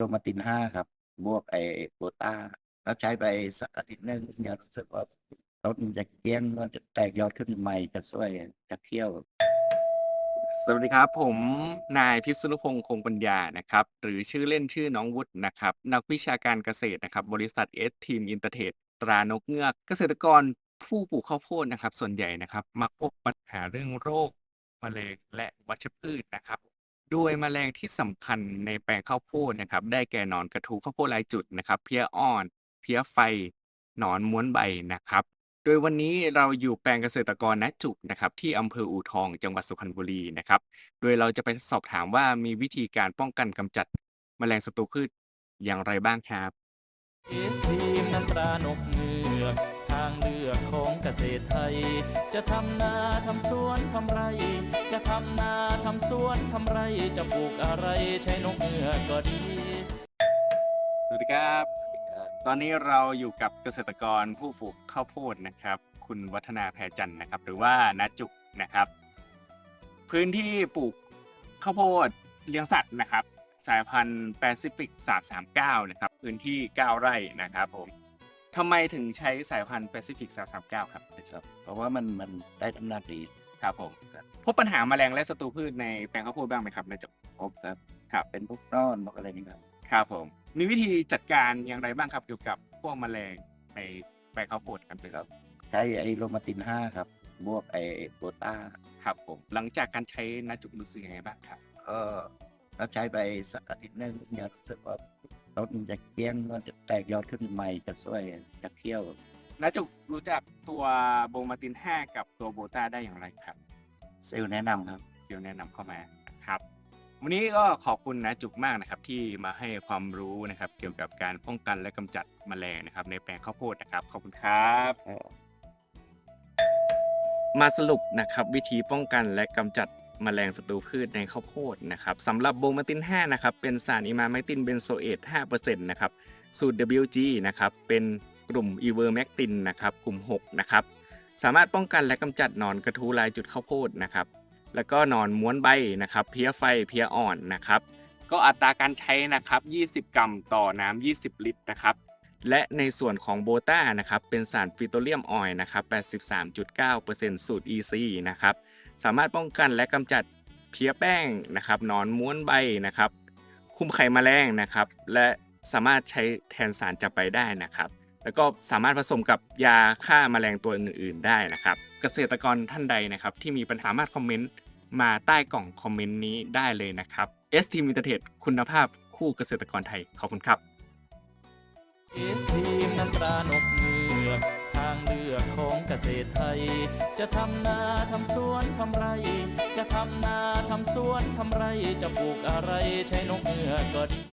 โรมาตินห้าครับ บวกไอโบต้าแล้วใช้ไปสักอาทิตย์นึงเนี่ยรู้สึกว่าต้นจะเกี้ยงมันจะแตกยอดขึ้นใหม่จะสวยจะเขี้ยว สวัสดีครับผมนายพิษณุพงศ์คงปัญญานะครับ หรือชื่อเล่นชื่อน้องวุฒินะครับ นักวิชาการเกษตรนะครับ บริษัทเอสทีมอินเตอร์เทรดตรานกเงือก เกษตรกรผู้ปลูกข้าวโพดนะครับ ส่วนใหญ่นะครับ มักพบปัญหาเรื่องโรคแมลงและวัชพืชนะครับ โดยแมลงที่สำคัญในแปลงข้าวโพดนะครับ ได้แก่หนอนกระทูข้าวโพดลายจุดนะครับ เพี้ยอ่อน เพี้ยไฟ หนอนม้วนใบนะครับ โดยวันนี้เราอยู่แปลงเกษตรกรณจุกนะครับ ที่อำเภออู่ทองจังหวัดสุพรรณบุรีนะครับ โดยเราจะไปสอบถามว่ามีวิธีการป้องกันกำจัดแมลงศัตรูพืชอย่างไรบ้างครับ เอสทีมน้ำตรานกเงือกทางเลือกของเกษตรไทย จะทำนาทำสวนทำไร จะทำนา สวนทำไรจะปลูกอะไรใช้นกเงือกก็ดี สวัสดีครับ ตอนนี้เราอยู่กับเกษตรกรผู้ปลูกข้าวโพดนะครับ คุณวัฒนาแพรจันทร์นะครับ หรือว่านาจุกนะครับ พื้นที่ปลูกข้าวโพดเลี้ยงสัตว์นะครับ สายพันธุ์แปซิฟิก339 นะครับ พื้นที่ 9 ไร่นะครับผมทำไมถึงใช้สายพันธุ์แปซิฟิก339 ครับ ครับ เพราะว่ามันมันได้น้ำหนักดี ครับผมพบปัญหาแมลงและศัตรูพืชในแปลงข้าวโพดบ้างไหมครับนาจุกพบครับครับเป็นพวกนอนพวกอะไรนี่ครับครับผม มีวิธีจัดการอย่างไรบ้างครับเกี่ยวกับพวกแมลงในแปลงข้าวโพดครับครับ ใช้ไอโรมาตินห้าครับบวกไอโบต้าครับผม หลังจากการใช้นาจุกรู้สึกยังไงบ้างครับก็แล้วใช้ไปสักอาทิตย์หนึงเนี่ยรู้สึกว่าต้นมันจะเกี้ยงมันจะแตกยอดขึ้นใหม่จะสวยจะเขี้ยว นาจุกรู้จักตัวโบมาติน 5 กับตัวโบต้าได้อย่างไรครับเซลล์แนะนำครับ เซียวแนะนำเข้ามาครับ วันนี้ก็ขอบคุณนาจุกมากนะครับที่มาให้ความรู้นะครับ เกี่ยวกับการป้องกันและกำจัดแมลงนะครับ ในแปลงข้าวโพดนะครับ ขอบคุณครับ มาสรุปนะครับวิธีป้องกันและกำจัดแมลงศัตรูพืชในข้าวโพดนะครับสำหรับโบมาติน 5 นะครับ เป็นสารอิมาไมตินเบนโซเอต5%นะครับ สูตร WG นะครับ เป็น กลุ่มอีเวอร์แมกตินนะครับกลุ่ม 6 นะครับ สามารถป้องกันและกำจัดหนอนกระทูลายจุดข้าวโพดนะครับ แล้วก็หนอนม้วนใบนะครับ เพี้ยไฟเพี้ยอ่อนนะครับ ก็อัตราการใช้นะครับ 20 กรัมต่อน้ำ 20 ลิตรนะครับ และในส่วนของโบต้านะครับ เป็นสารฟิโตเลียมออยล์นะครับ 83.9%สูตร EC นะครับ สามารถป้องกันและกำจัดเพี้ยแป้งนะครับนอนม้วนใบนะครับ คุมไข่แมลงนะครับ และสามารถใช้แทนสารจับไปได้นะครับ แล้วก็สามารถผสมกับยาฆ่าแมลงตัวอื่น ๆ ได้นะครับ เกษตรกรท่านใดนะครับ ที่มีปัญหาสามารถคอมเมนต์มาใต้กล่องคอมเมนต์นี้ได้เลยนะครับ S Team i n t e r t e คุณภาพคู่เกษตรกรไทย ขอบคุณครับเอสทีมน้ำตรานกเงือกทางเลือกของเกษตรไทย จะทำนาทำสวนทำไร จะทำนาทำสวนทำไรจะปลูกอะไรใช้นกเงือกก็ดี